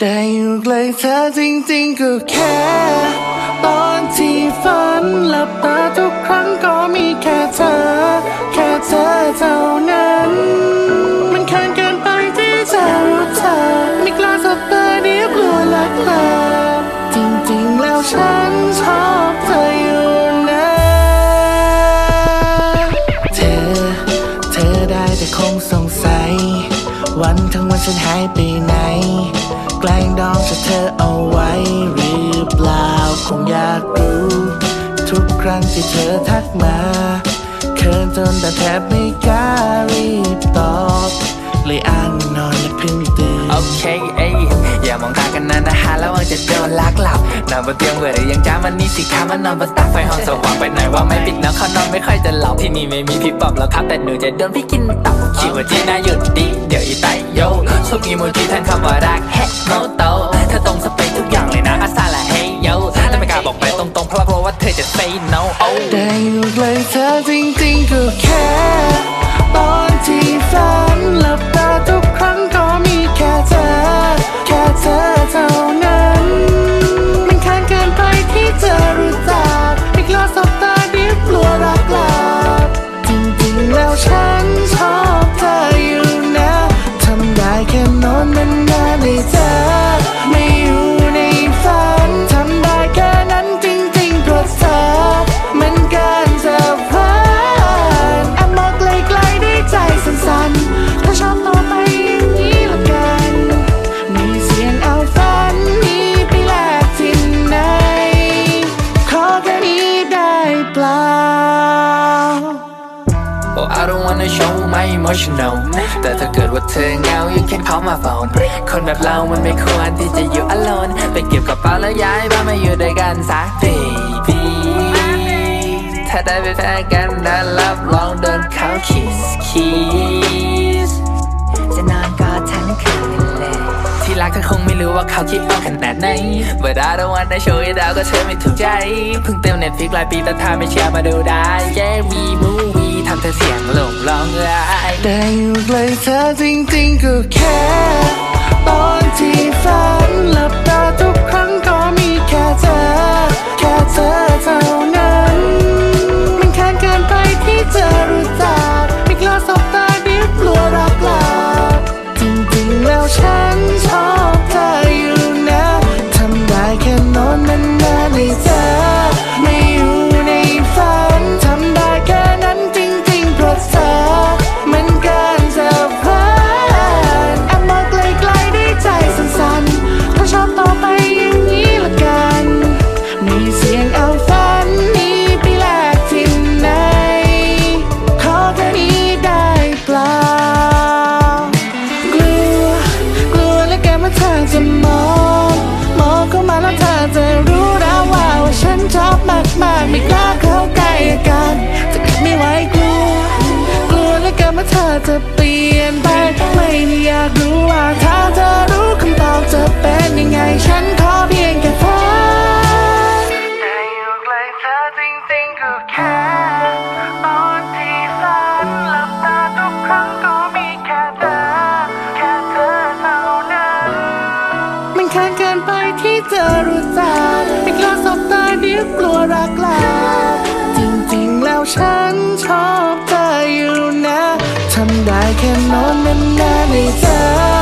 ได้อยู่ใกล้เธอจริงๆก็แค่ ตอนที่ฝันหลับตาทุกครั้งก็มีแค่เธอ แค่เธอเท่านั้น มันเคินเกินไปที่จะรู้เธอไม่กล้าสบตาเดียวกลัวลักลาจริงๆแล้วฉันชอบเธออยู่นะเธอ เธอได้แต่คงสงสัย วันทั้งวันฉันหายไปไหน แกล้งดองจะเธอเอาไว้หรือเปล่าคงอยากรู้ ทุกครั้งที่เธอทักมาเขินจนแต่แทบไม่กล้ารีบตอบเลยอ่านนอนและเพิ่งตื่นโอเคเอ้ยอย่ามองตากันนานนะฮะแล้วว่าจะโดนลักหลับนอนบนเตียงเบื่อหรือยังจ้ามันนี่สิคะมันนอนบนตักไฟห้องสว่างไปไหนว่าไม่ปิดแล้วเขานอนไม่ค่อยจะหลับที่นี่ไม่มีพี่ปอบแล้วครับแต่หนูจะโดนพี่กินตับคิดว่าที่น่าหยุดดีเดี๋ยวอีไตโยสุกอีโมจิแทนคำว่ารัก say no oh ได้อยู่ใกล้เธอจริงๆก็แค่ตอนที่ฟ้า Oh I don't wanna show my emotional แต่ถ้าเกิดว่าเธอเหงา you can call my phone คนแบบเรามันไม่ควรที่จะอยู่ alone ไปเก็บกระเป๋าแล้วย้ายบ้านมาอยู่ด้วยกันสัก baby ถ้าได้เป็นแฟนกันนะรับรองโดนเขา kiss kiss จะนอนกอดทั้งคืน รักเธอคงไม่รู้ว่าเขาคิดเอาขนาดไหน But I don't wanna show it out ก็เธอไม่ถูกใจ เพิ่งเต็มเน็ตฟิกหลายปีแต่ถ้าไม่เชื่อมาดูได้ Yeah we movie ทำเธอเสียงหลงร้องไห้แต่อยู่ใกล้เธอจริงๆก็แค่ จะเปลี่ยนไปไม่ได้อยากรู้ว่าถ้าเธอรู้คำตอบจะเป็นยังไง ฉันขอเพียงแค่ฝันแต่อยู่ใกล้เธอจริงๆก็แค่ตอนที่ฝันหลับตาทุกครั้งก็มีแค่เธอ แค่เธอเท่านั้น มันแค่เกินไปที่จะรู้จักไม่กล้าสบตาเดี๋ยวกลัวรักลาจริงๆแล้วฉันชอบ แค่นอนนานๆในเธอ